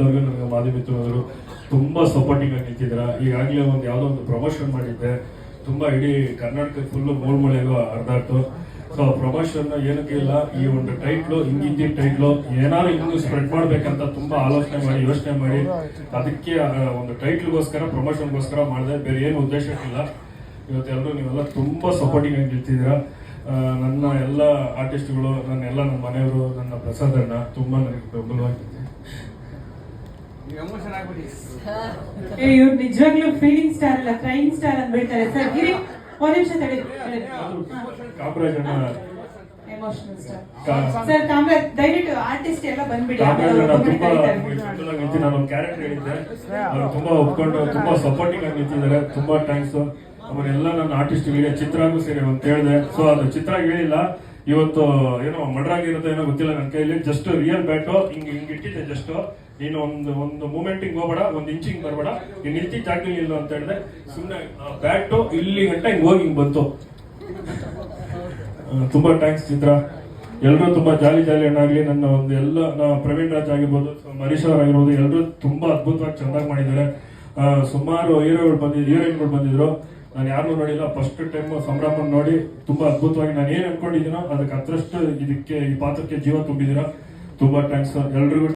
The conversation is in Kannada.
ನನಗೆ ಮಾಧವಿ ಮಿತ್ರರು ತುಂಬಾ ಸಪೋರ್ಟಿಂಗ್ ಆಗಿ ನಿಂತಿದ್ರ ಈಗಾಗಲೇ ಒಂದು ಯಾವುದೋ ಒಂದು ಪ್ರಮೋಷನ್ ಮಾಡಿದ್ದೆ. ತುಂಬಾ ಇಡೀ ಕರ್ನಾಟಕ ಫುಲ್ ಮೂಳ್ಮಳೆಗೂ ಹರಿದಾಡ್ತು ಸೊ ಪ್ರಮೋಷನ್ ಏನಕ್ಕೆ ಇಲ್ಲ? ಈ ಒಂದು ಟೈಟ್ಲು ಹಿಂಗಿದ್ದ ಟೈಟ್ಲು ಏನಾದ್ರು ಇನ್ನೂ ಸ್ಪ್ರೆಡ್ ಮಾಡ್ಬೇಕಂತ ತುಂಬಾ ಆಲೋಚನೆ ಮಾಡಿ ಯೋಚನೆ ಮಾಡಿ. ಅದಕ್ಕೆ ಆ, ಒಂದು ಟೈಟ್ಲ್ಗೋಸ್ಕರ ಪ್ರಮೋಷನ್ಗೋಸ್ಕರ ಮಾಡಿದೆ. ಬೇರೆ ಏನು ಉದ್ದೇಶಕ್ಕಿಲ್ಲ. ಇವತ್ತೆಲ್ಲರೂ ನೀವೆಲ್ಲ ತುಂಬಾ ಸಪೋರ್ಟಿಂಗ್ ಆಗಿ ನಿಲ್ತಿದ್ದೀರ ಆ, ನನ್ನ ಎಲ್ಲ ಆರ್ಟಿಸ್ಟ್ಗಳು ನನ್ನ ಎಲ್ಲ ನನ್ನ ಮನೆಯವರು ನನ್ನ ಪ್ರಸಾದಣ್ಣ ತುಂಬಾ ನನಗೆ ಬೆಂಬಲವಾಗಿದೆ. ಇವ್ರು ನಿಜವಾಗ್ಲೂ ಫೀಲಿಂಗ್ ಸ್ಟಾರ್ ಅಲ್ಲ ಕ್ರೈಮ್ ಸ್ಟಾರ್ ಅಂದ್ಬಿಡ್ತಾರೆ. ಸರ್ ಗಿರಿ ಒಂದ್ ನಿಮಿಷ ತಡಿ ಎಮೋಷನಲ್ ಸ್ಟಾರ್ ಸರ್ ಕಾಮರಾಜ್ ದಯವಿಟ್ಟು ಆರ್ಟಿಸ್ಟ್ ಎಲ್ಲ ಬಂದ್ಬಿಡಿ. ಕಾಮರಾಜ್ ಅಣ್ಣ ಆಮೇಲೆ ತುಂಬಾ ಕರೀತಾರೆ. ನಾನು ಕ್ಯಾರೆಕ್ಟರ್ ಹೇಳಿದ್ದೆ. ಅವ್ರು ತುಂಬಾ ಒಪ್ಕೊಂಡು ತುಂಬಾ ಸಪೋರ್ಟಿಂಗ್ ಆಗಿ ನಿಂತಿದ್ದಾರೆ. ತುಂಬಾ ಥ್ಯಾಂಕ್ಸ್ ಅವರೆಲ್ಲ ಎಲ್ಲ ನನ್ನ ಆರ್ಟಿಸ್ಟ್ಗಳಿಗೆ ಚಿತ್ರಾಗೂ ಸೇರಿ ಅಂತ ಹೇಳಿದೆ. ಸೊ ಅದು ಚಿತ್ರ ಹೇಳಿಲ್ಲ. ಇವತ್ತು ಏನೋ ಮಡ್ರಾಗಿರುತ್ತೆ ಏನೋ ಗೊತ್ತಿಲ್ಲ ನನ್ನ ಕೈಯಲ್ಲಿ. ಜಸ್ಟ್ ರಿಯಲ್ ಬ್ಯಾಟ್ ಹಿಂಗೆ ಹಿಂಗೆ ಇಟ್ಟಿದ್ದೆ ಜಸ್ಟ್ ನೀನು ಒಂದು ಒಂದು ಮೂಮೆಂಟಿಂಗ್ ಹೋಗ್ಬೇಡ, ಒಂದು ಇಂಚಿಂಗ್ ಬರಬೇಡ. ನೀನು ನಿಂತಿದ್ದ ಜಾಗದಲ್ಲಿ ಇಲ್ಲ ಅಂತ ಹೇಳಿದೆ. ಸುಮ್ಮನೆ ಬ್ಯಾಟು ಇಲ್ಲಿ ಗಂಟ ಹಿಂಗೆ ಹೋಗಿ ಹಿಂಗ್ ಬಂತು. ತುಂಬ ಥ್ಯಾಂಕ್ಸ್ ಚಿತ್ರ. ಎಲ್ಲರೂ ತುಂಬಾ ಜಾಲಿ ಜಾಲಿ ಹಣ್ಣಾಗ್ಲಿ ನನ್ನ ಒಂದು ಎಲ್ಲ ಪ್ರವೀಣ್ ರಾಜ್ ಆಗಿರ್ಬೋದು ಮರೀಶ್ ಅವ್ರು ಆಗಿರ್ಬೋದು ಎಲ್ಲರೂ ತುಂಬಾ ಅದ್ಭುತವಾಗಿ ಚೆನ್ನಾಗಿ ಮಾಡಿದ್ದಾರೆ. ಸುಮಾರು ಹೀರೋಗಳು ಬಂದಿದ್ರು ಹೀರೋಯಿನ್ಗಳು ಬಂದಿದ್ರು. ನಾನು ಯಾರನ್ನೂ ನೋಡಿಲ್ಲ ಫಸ್ಟ್ ಟೈಮ್ ಸಂಭ್ರಮ ನೋಡಿ ತುಂಬಾ ಅದ್ಭುತವಾಗಿ ನಾನು ಏನ್ ಅನ್ಕೊಂಡಿದ್ದೀನೋ ಅದಕ್ಕೆ ಅದ್ರಷ್ಟು ಇದಕ್ಕೆ, ಈ ಪಾತ್ರಕ್ಕೆ ಜೀವ ತುಂಬಿದ್ದೀರಾ? ತುಂಬಾ ಥ್ಯಾಂಕ್ಸ್ ಎಲ್ರಿಗೂ